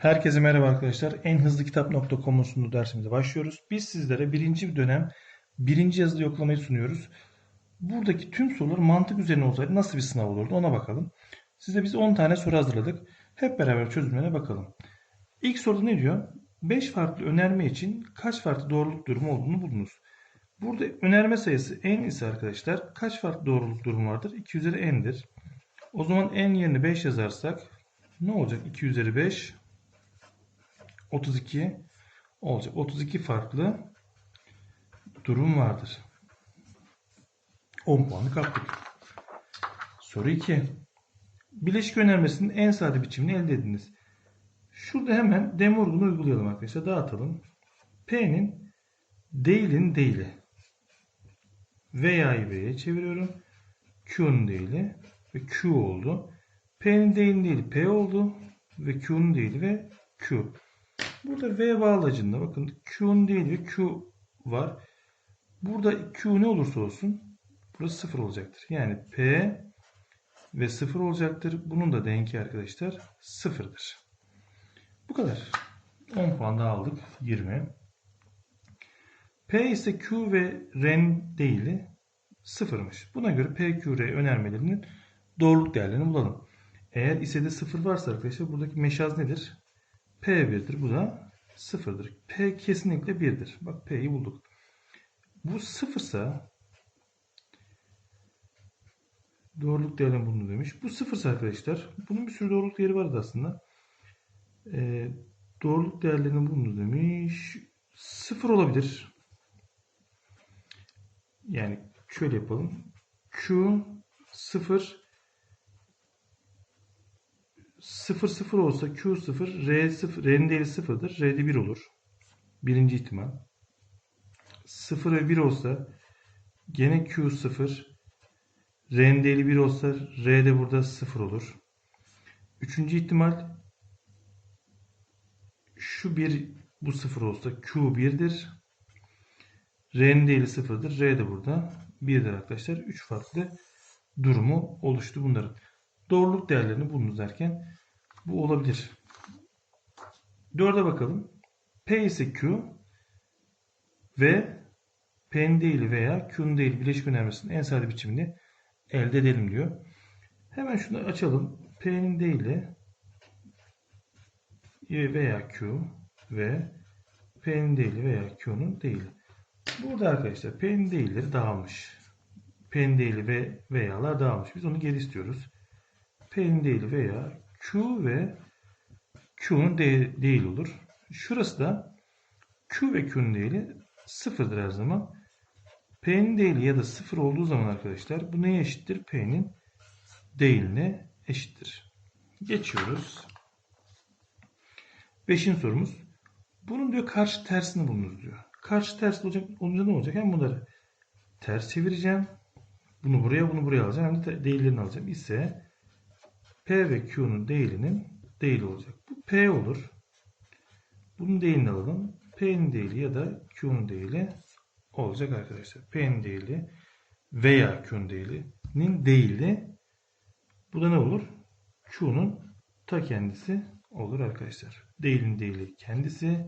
Herkese merhaba arkadaşlar. Enhızlıkitap.com'un sunduğu dersimize başlıyoruz. Biz sizlere birinci dönem birinci yazılı yoklamayı sunuyoruz. Buradaki tüm sorular mantık üzerine olsaydı nasıl bir sınav olurdu ona bakalım. Size biz 10 tane soru hazırladık. Hep beraber çözümlerine bakalım. İlk soruda ne diyor? 5 farklı önerme için kaç farklı doğruluk durumu olduğunu bulunuz. Burada önerme sayısı n ise arkadaşlar kaç farklı doğruluk durumu vardır? 2 üzeri n'dir. O zaman n yerine 5 yazarsak ne olacak? 2 üzeri 5 32 olacak. 32 farklı durum vardır. 10 puanı kaptık. Soru 2. Bileşik önermesinin en sade biçimini elde ediniz. Şurada hemen De Morgan'ı uygulayalım arkadaşlar. Dağıtalım. P'nin değilin değili. Veya'yı V'ye çeviriyorum. Q'nun değili ve Q oldu. P'nin değilin değili P oldu ve Q'nun değili ve Q. Burada V bağlacında bakın Q'nun değil ve Q var. Burada Q ne olursa olsun burası 0 olacaktır. Yani P ve 0 olacaktır. Bunun da denki arkadaşlar 0'dır. Bu kadar. 10 puan daha aldık. 20. P ise Q ve R'nin değili 0'mış. Buna göre P, Q, R önermelerinin doğruluk değerlerini bulalım. Eğer ise de 0 varsa arkadaşlar buradaki meşaz nedir? P1'dir. Bu da 0'dır. P kesinlikle 1'dir. Bak P'yi bulduk. Bu 0 ise doğruluk değerlerini bulundu demiş. Bu 0 ise arkadaşlar bunun bir sürü doğruluk değeri vardı aslında. Ee, doğruluk değerlerini bulundu demiş. 0 olabilir. Yani şöyle yapalım. Q 0 0 0 olsa Q 0 R 0 R'nin değeri 0'dır. R'de 1 olur. Birinci ihtimal. 0 ve 1 olsa gene Q 0 R'nin değeri 1 olsa R de burada 0 olur. Üçüncü ihtimal şu 1 bu 0 olsa Q 1'dir. R'nin değeri 0'dır. R de burada 1'dir arkadaşlar. 3 farklı durumu oluştu bunların doğruluk değerlerini bulunuz derken bu olabilir. 4'e bakalım. P ise Q ve P'nin değili veya Q'nun değili bileşik önermesinin en sade biçimini elde edelim diyor. Hemen şunu açalım. P'nin değili veya Q ve P'nin değili veya Q'nun değili. Burada arkadaşlar P'nin değilleri dağılmış. P'nin değili ve veya'lar dağılmış. Biz onu geri istiyoruz. P'nin değil veya Q ve Q'nun değil, olur. Şurası da Q ve Q'nun değili sıfırdır her zaman. P'nin değili ya da sıfır olduğu zaman arkadaşlar bu neye eşittir? P'nin değiline eşittir. Geçiyoruz. Beşinci sorumuz. Bunun diyor karşı tersini bulunuz diyor. Karşı ters olacak, olunca ne olacak? Hem bunları ters çevireceğim. Bunu buraya, bunu buraya alacağım. Hem de değillerini alacağım. İse P ve Q'nun değilinin değili olacak. Bu P olur. Bunun değilini alalım. P'nin değili ya da Q'nun değili olacak arkadaşlar. P'nin değili veya Q'nun değilinin değili bu da ne olur? Q'nun ta kendisi olur arkadaşlar. Değilin değili kendisi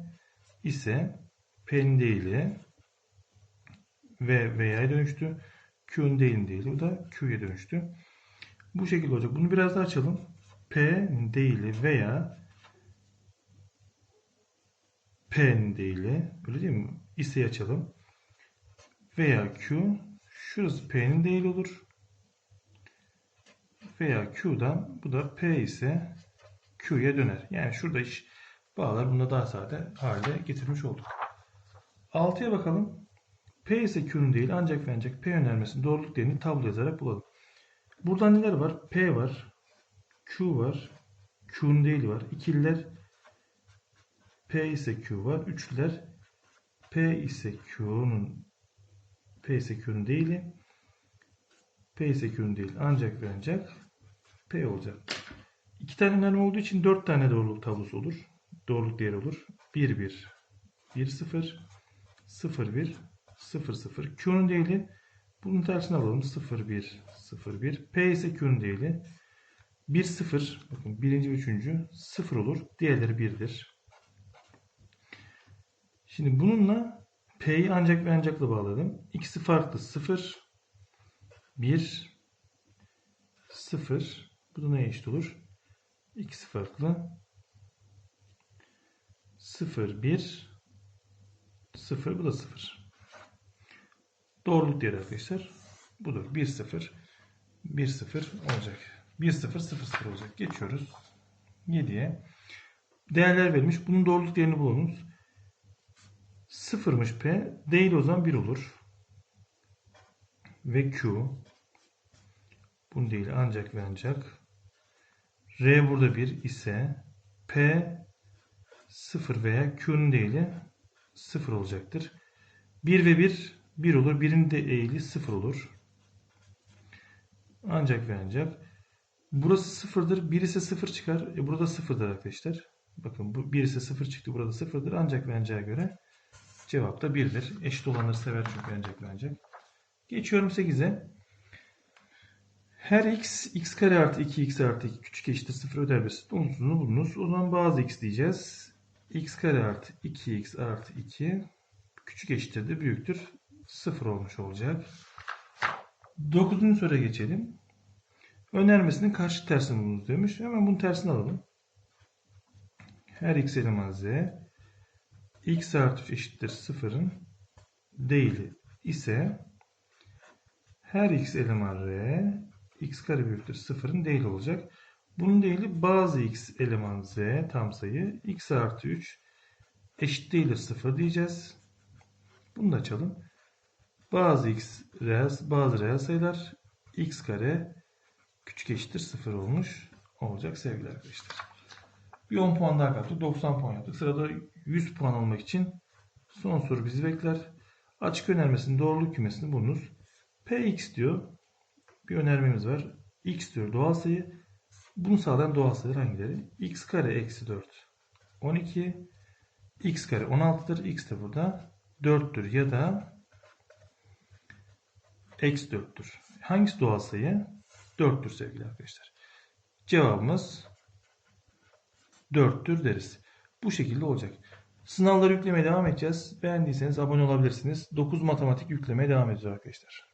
ise P'nin değili ve veya'ya dönüştü. Q'nun değilin değili bu da Q'ya dönüştü. Bu şekilde olacak. Bunu biraz daha açalım. P değili veya P değili böyle değil mi? İseyi açalım. Veya Q şurası P'nin değili olur. Veya Q'dan bu da P ise Q'ya döner. Yani şurada iş bağlar bunu daha sade hale getirmiş olduk. 6'ya bakalım. P ise Q'nun değil ancak ve ancak P önermesinin doğruluk değerini tablo yazarak bulalım. Burada neler var? P var. Q var. Q'nun değil var. İkililer P ise Q var. Üçlüler P ise Q'nun P ise Q'nun değili. P ise Q'nun değil. Ancak ve ancak P olacak. İki tane önemli olduğu için dört tane doğruluk tablosu olur. Doğruluk değeri olur. 1 1 1 0 0 1 0 0 Q'nun değili bunun tersine alalım. 0 1 0 1 P ise Q'nun değili 1 0 bakın birinci ve üçüncü 0 olur. Diğerleri 1'dir. Şimdi bununla P'yi ancak ve ancakla bağladım. İkisi farklı. 0 1 0 Bu da neye eşit olur? İkisi farklı. 0 1 0 bu da 0. Doğruluk değeri arkadaşlar. Budur. 1 0 1 0 olacak. 1 0 0 0 olacak. Geçiyoruz. 7'ye. Değerler verilmiş. Bunun doğruluk değerini bulunuz. 0'mış P. Değil o zaman 1 olur. Ve Q. Bunun değil ancak ve ancak. R burada 1 ise P 0 veya Q'nun değili 0 olacaktır. 1 ve 1 1 olur. 1'in de eğili 0 olur. Ancak ve ancak. Burası 0'dır. 1 ise 0 çıkar. E burada 0'dır arkadaşlar. Bakın bu 1 ise 0 çıktı. Burada 0'dır. Ancak ve ancak'a göre cevap da 1'dir. Eşit olanları sever çünkü ancak ve ancak. Geçiyorum 8'e. Her x, x kare artı 2x artı 2 küçük eşittir 0 öder basit. Unutunu bulunuz. O zaman bazı x diyeceğiz. x kare artı 2x artı 2 küçük eşittir de büyüktür. 0 olmuş olacak. 9. soruya geçelim. Önermesinin karşı tersini bulunuz demiş. Hemen bunun tersini alalım. Her x eleman z x artı 3 eşittir 0'ın değili ise her x eleman r x kare büyüktür 0'ın değil olacak. Bunun değili bazı x eleman z tam sayı x artı 3 eşit değildir 0 diyeceğiz. Bunu da açalım. Bazı x reel, bazı reel sayılar x kare küçük eşittir 0 olmuş olacak sevgili arkadaşlar. Bir 10 puan daha kattık. 90 puan yaptık. Sırada 100 puan almak için son soru bizi bekler. Açık önermesinin doğruluk kümesini bulunuz. Px diyor. Bir önermemiz var. X diyor doğal sayı. Bunu sağlayan doğal sayılar hangileri? x kare eksi 4 12 x kare 16'dır. x de burada 4'tür ya da eksi 4'tür. Hangisi doğal sayı? 4'tür sevgili arkadaşlar. Cevabımız 4'tür deriz. Bu şekilde olacak. Sınavları yüklemeye devam edeceğiz. Beğendiyseniz abone olabilirsiniz. 9 matematik yüklemeye devam edeceğiz arkadaşlar.